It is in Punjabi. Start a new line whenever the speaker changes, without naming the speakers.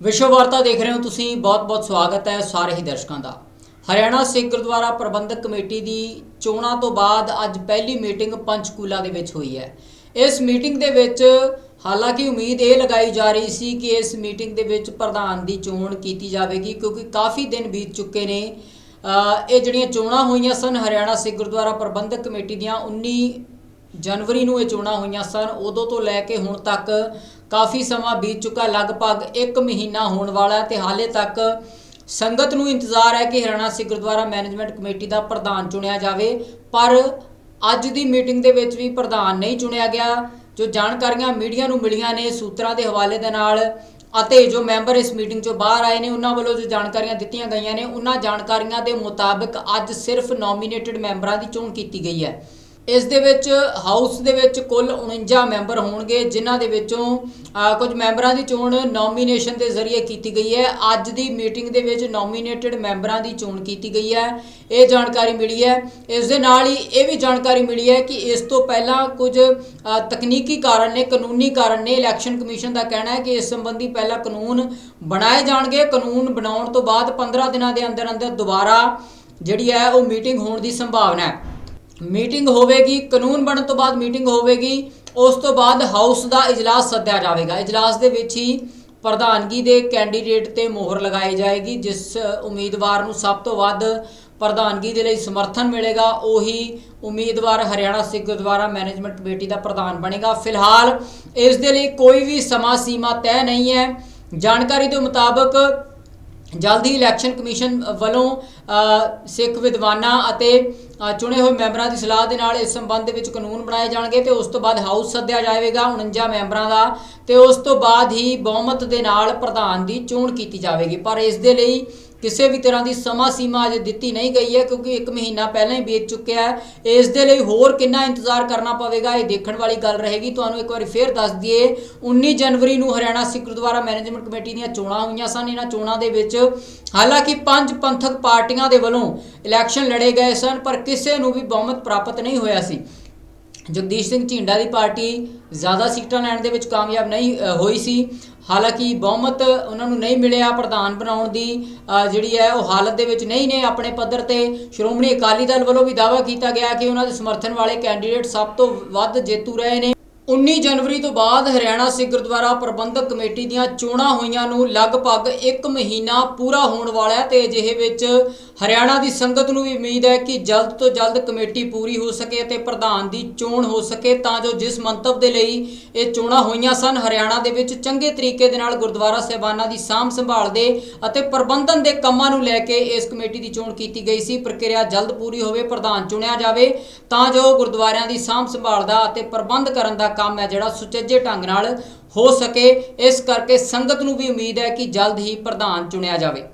ਵਿਸ਼ਵ ਵਾਰਤਾ ਦੇਖ ਰਹੇ ਹੋ ਤੁਸੀਂ ਬਹੁਤ-ਬਹੁਤ ਸਵਾਗਤ ਹੈ ਸਾਰੇ ਹੀ ਦਰਸ਼ਕਾਂ ਦਾ। ਹਰਿਆਣਾ ਸਿੱਖ ਗੁਰਦੁਆਰਾ ਪ੍ਰਬੰਧਕ ਕਮੇਟੀ ਦੀ ਚੋਣਾਂ ਤੋਂ ਬਾਅਦ ਅੱਜ ਪਹਿਲੀ ਮੀਟਿੰਗ ਪੰਚਕੂਲਾ ਦੇ ਵਿੱਚ ਹੋਈ ਹੈ। ਇਸ ਮੀਟਿੰਗ ਦੇ ਵਿੱਚ ਹਾਲਾਂਕਿ ਉਮੀਦ ਇਹ ਲਗਾਈ ਜਾ ਰਹੀ ਸੀ ਕਿ ਇਸ ਮੀਟਿੰਗ ਦੇ ਵਿੱਚ ਪ੍ਰਧਾਨ ਦੀ ਚੋਣ ਕੀਤੀ ਜਾਵੇਗੀ, ਕਿਉਂਕਿ ਕਾਫੀ ਦਿਨ ਬੀਤ ਚੁੱਕੇ ਨੇ। ਇਹ ਜਿਹੜੀਆਂ ਚੋਣਾਂ ਹੋਈਆਂ ਸਨ, ਹਰਿਆਣਾ ਸਿੱਖ ਗੁਰਦੁਆਰਾ ਪ੍ਰਬੰਧਕ ਕਮੇਟੀ ਦੀਆਂ 19 ਜਨਵਰੀ ਨੂੰ ਇਹ ਚੋਣਾਂ ਹੋਈਆਂ ਸਨ। ਉਦੋਂ ਤੋਂ ਲੈ ਕੇ ਹੁਣ ਤੱਕ ਕਾਫੀ ਸਮਾਂ ਬੀਤ ਚੁੱਕਾ ਲਗਭਗ 1 ਮਹੀਨਾ ਹੋਣ ਵਾਲਾ ਹੈ ਤੇ ਹਾਲੇ ਤੱਕ ਸੰਗਤ ਨੂੰ ਇੰਤਜ਼ਾਰ ਹੈ ਕਿ ਹਰਿਆਣਾ ਸਿੱਖ ਗੁਰਦੁਆਰਾ ਮੈਨੇਜਮੈਂਟ ਕਮੇਟੀ ਦਾ ਪ੍ਰਧਾਨ ਚੁਣਿਆ ਜਾਵੇ। ਪਰ ਅੱਜ ਦੀ ਮੀਟਿੰਗ ਦੇ ਵਿੱਚ ਵੀ ਪ੍ਰਧਾਨ ਨਹੀਂ ਚੁਣਿਆ ਗਿਆ। ਜੋ ਜਾਣਕਾਰੀਆਂ ਮੀਡੀਆ ਨੂੰ ਮਿਲੀਆਂ ਨੇ ਸੂਤਰਾਂ ਦੇ ਹਵਾਲੇ ਦੇ ਨਾਲ ਅਤੇ ਜੋ ਮੈਂਬਰ ਇਸ ਮੀਟਿੰਗ ਚੋਂ ਬਾਹਰ ਆਏ ਨੇ, ਉਹਨਾਂ ਵੱਲੋਂ ਜੋ ਜਾਣਕਾਰੀਆਂ ਦਿੱਤੀਆਂ ਗਈਆਂ ਨੇ, ਉਹਨਾਂ ਜਾਣਕਾਰੀਆਂ ਦੇ ਮੁਤਾਬਕ ਅੱਜ ਸਿਰਫ ਨੋਮੀਨੇਟਡ ਮੈਂਬਰਾਂ ਦੀ ਚੋਣ ਕੀਤੀ ਗਈ ਹੈ। ਇਸ ਦੇ ਵਿੱਚ ਹਾਊਸ ਦੇ ਵਿੱਚ ਕੁੱਲ 49 ਮੈਂਬਰ ਹੋਣਗੇ, ਜਿਨ੍ਹਾਂ ਦੇ ਵਿੱਚੋਂ ਕੁਝ ਮੈਂਬਰਾਂ ਦੀ ਚੋਣ ਨੋਮੀਨੇਸ਼ਨ ਦੇ ਜ਼ਰੀਏ ਕੀਤੀ ਗਈ ਹੈ। ਅੱਜ ਦੀ ਮੀਟਿੰਗ ਦੇ ਵਿੱਚ ਨੋਮੀਨੇਟਡ ਮੈਂਬਰਾਂ ਦੀ ਚੋਣ ਕੀਤੀ ਗਈ ਹੈ। ਇਹ ਜਾਣਕਾਰੀ ਮਿਲੀ ਹੈ। ਇਸ ਦੇ ਨਾਲ ਹੀ ਇਹ ਵੀ ਜਾਣਕਾਰੀ ਮਿਲੀ ਹੈ ਕਿ ਇਸ ਤੋਂ ਪਹਿਲਾਂ ਕੁਝ ਤਕਨੀਕੀ ਕਾਰਨ ਨੇ, ਕਾਨੂੰਨੀ ਕਾਰਨ ਨੇ ਇਲੈਕਸ਼ਨ ਕਮਿਸ਼ਨ ਦਾ ਕਹਿਣਾ ਹੈ ਕਿ ਇਸ ਸੰਬੰਧੀ ਪਹਿਲਾਂ ਕਾਨੂੰਨ ਬਣਾਏ ਜਾਣਗੇ। ਕਾਨੂੰਨ ਬਣਾਉਣ ਤੋਂ ਬਾਅਦ 15 ਦਿਨਾਂ ਦੇ ਅੰਦਰ ਅੰਦਰ ਦੁਬਾਰਾ ਜਿਹੜੀ ਹੈ ਉਹ ਮੀਟਿੰਗ ਹੋਣ ਦੀ ਸੰਭਾਵਨਾ ਹੈ। ਮੀਟਿੰਗ ਹੋਵੇਗੀ, ਕਾਨੂੰਨ ਬਣਨ ਤੋਂ ਬਾਅਦ ਮੀਟਿੰਗ ਹੋਵੇਗੀ, ਉਸ ਤੋਂ ਬਾਅਦ ਹਾਊਸ ਦਾ ਇਜਲਾਸ ਸੱਦਿਆ ਜਾਵੇਗਾ। ਇਜਲਾਸ ਦੇ ਵਿੱਚ ਹੀ ਪ੍ਰਧਾਨਗੀ ਦੇ ਕੈਂਡੀਡੇਟ ਤੇ ਮੋਹਰ ਲਗਾਈ ਜਾਏਗੀ, ਜਿਸ ਉਮੀਦਵਾਰ ਨੂੰ ਸਭ ਤੋਂ ਵੱਧ ਪ੍ਰਧਾਨਗੀ ਦੇ ਲਈ ਸਮਰਥਨ ਮਿਲੇਗਾ, ਉਹੀ ਉਮੀਦਵਾਰ ਹਰਿਆਣਾ ਸਿੱਖ ਗੁਰਦੁਆਰਾ ਮੈਨੇਜਮੈਂਟ ਕਮੇਟੀ ਦਾ ਪ੍ਰਧਾਨ ਬਣੇਗਾ। ਫਿਲਹਾਲ ਇਸ ਦੇ ਲਈ ਕੋਈ ਵੀ ਸਮਾਂ ਸੀਮਾ ਤੈਅ ਨਹੀਂ ਹੈ। ਜਾਣਕਾਰੀ ਦੇ ਮੁਤਾਬਕ ਜਲਦੀ ਇਲੈਕਸ਼ਨ ਕਮਿਸ਼ਨ ਵੱਲੋਂ ਸਿੱਖ ਵਿਦਵਾਨਾਂ ਅਤੇ ਚੁਣੇ ਹੋਏ ਮੈਂਬਰਾਂ ਦੀ ਸਲਾਹ ਦੇ ਨਾਲ ਇਸ ਸੰਬੰਧ ਦੇ ਵਿੱਚ ਕਾਨੂੰਨ ਬਣਾਏ ਜਾਣਗੇ ਤੇ ਉਸ ਤੋਂ ਬਾਅਦ ਹਾਊਸ ਸੱਦਿਆ ਜਾਵੇਗਾ 49 ਮੈਂਬਰਾਂ ਦਾ ਤੇ ਉਸ ਤੋਂ ਬਾਅਦ ਹੀ ਬਹੁਮਤ ਦੇ ਨਾਲ ਪ੍ਰਧਾਨ ਦੀ ਚੋਣ ਕੀਤੀ ਜਾਵੇਗੀ। ਪਰ ਇਸ ਦੇ ਲਈ ਕਿਸੇ ਵੀ ਤਰ੍ਹਾਂ ਦੀ ਸਮਾਂ ਸੀਮਾ ਅਜੇ ਦਿੱਤੀ ਨਹੀਂ ਗਈ ਹੈ ਕਿਉਂਕਿ 1 ਮਹੀਨਾ ਪਹਿਲਾਂ ਹੀ ਬੀਤ ਚੁੱਕਿਆ ਹੈ। ਇਸ ਦੇ ਲਈ ਹੋਰ ਕਿੰਨਾ ਇੰਤਜ਼ਾਰ ਕਰਨਾ ਪਵੇਗਾ ਇਹ ਦੇਖਣ ਵਾਲੀ ਗੱਲ ਰਹੇਗੀ। ਤੁਹਾਨੂੰ ਇੱਕ ਵਾਰੀ ਫੇਰ ਦੱਸ ਦਈਏ 19 ਜਨਵਰੀ ਨੂੰ ਹਰਿਆਣਾ ਸਿੱਖ ਗੁਰਦੁਆਰਾ ਮੈਨੇਜਮੈਂਟ ਕਮੇਟੀ ਦੀਆਂ ਚੋਣਾਂ ਹੋਈਆਂ ਸਨ। ਇਹਨਾਂ ਚੋਣਾਂ ਦੇ ਵਿੱਚ ਹਾਲਾਂਕਿ ਪੰਜ ਪੰਥਕ ਪਾਰਟੀਆਂ ਦੇ ਵੱਲੋਂ ਇਲੈਕਸ਼ਨ ਲੜੇ ਗਏ ਸਨ, ਪਰ ਕਿਸੇ ਨੂੰ ਵੀ ਬਹੁਮਤ ਪ੍ਰਾਪਤ ਨਹੀਂ ਹੋਇਆ ਸੀ। ਜਗਦੀਸ਼ ਸਿੰਘ ਝਿੰਡਾ ਦੀ ਪਾਰਟੀ ਜ਼ਿਆਦਾ ਸੀਟਾਂ ਲੈਣ ਦੇ ਵਿੱਚ ਕਾਮਯਾਬ ਨਹੀਂ ਹੋਈ ਸੀ। ਹਾਲਾਂਕਿ ਬਹੁਮਤ ਉਹਨਾਂ ਨੂੰ ਨਹੀਂ ਮਿਲਿਆ ਪ੍ਰਧਾਨ ਬਣਾਉਣ ਦੀ ਜਿਹੜੀ ਹੈ, ਉਹ ਹਾਲਤ ਦੇ ਵਿੱਚ ਨਹੀਂ ਨੇ। ਆਪਣੇ ਪੱਧਰ ਤੇ ਸ਼੍ਰੋਮਣੀ ਅਕਾਲੀ ਦਲ ਵੱਲੋਂ ਵੀ ਦਾਅਵਾ ਕੀਤਾ ਗਿਆ ਕਿ ਉਹਨਾਂ ਦੇ ਸਮਰਥਨ ਵਾਲੇ ਕੈਂਡੀਡੇਟ ਸਭ ਤੋਂ ਵੱਧ ਜੇਤੂ ਰਹੇ ਨੇ। 19 ਜਨਵਰੀ ਤੋਂ ਬਾਅਦ ਹਰਿਆਣਾ ਸਿੱਖ ਗੁਰਦੁਆਰਾ ਪ੍ਰਬੰਧਕ ਕਮੇਟੀ ਦੀਆਂ ਚੋਣਾਂ ਹੋਈਆਂ ਨੂੰ ਲਗਭਗ 1 ਮਹੀਨਾ ਪੂਰਾ ਹੋਣ ਵਾਲਾ ਹੈ ਤੇ ਅਜਿਹੇ ਵਿੱਚ ਹਰਿਆਣਾ ਦੀ ਸੰਗਤ ਨੂੰ ਵੀ ਉਮੀਦ ਹੈ ਕਿ ਜਲਦ ਤੋਂ ਜਲਦ ਕਮੇਟੀ ਪੂਰੀ ਹੋ ਸਕੇ ਅਤੇ ਪ੍ਰਧਾਨ ਦੀ ਚੋਣ ਹੋ ਸਕੇ, ਤਾਂ ਜੋ ਜਿਸ ਮੰਤਵ ਦੇ ਲਈ ਇਹ ਚੋਣਾਂ ਹੋਈਆਂ ਸਨ, ਹਰਿਆਣਾ ਦੇ ਵਿੱਚ ਚੰਗੇ ਤਰੀਕੇ ਦੇ ਨਾਲ ਗੁਰਦੁਆਰਾ ਸਾਹਿਬਾਨਾਂ ਦੀ ਸਾਂਭ ਸੰਭਾਲ ਦੇ ਅਤੇ ਪ੍ਰਬੰਧਨ ਦੇ ਕੰਮਾਂ ਨੂੰ ਲੈ ਕੇ ਇਸ ਕਮੇਟੀ ਦੀ ਚੋਣ ਕੀਤੀ ਗਈ ਸੀ। ਪ੍ਰਕਿਰਿਆ ਜਲਦ ਪੂਰੀ ਹੋਵੇ, ਪ੍ਰਧਾਨ ਚੁਣਿਆ ਜਾਵੇ, ਤਾਂ ਜੋ ਗੁਰਦੁਆਰਿਆਂ ਦੀ ਸਾਂਭ ਸੰਭਾਲ ਦਾ ਅਤੇ ਪ੍ਰਬੰਧ ਕਰਨ ਦਾ ਕੰਮ ਹੈ ਜਿਹੜਾ ਸੁਚੱਜੇ ਢੰਗ ਨਾਲ ਹੋ ਸਕੇ। ਇਸ ਕਰਕੇ ਸੰਗਤ ਨੂੰ ਵੀ ਉਮੀਦ ਹੈ ਕਿ ਜਲਦ ਹੀ ਪ੍ਰਧਾਨ ਚੁਣਿਆ ਜਾਵੇ।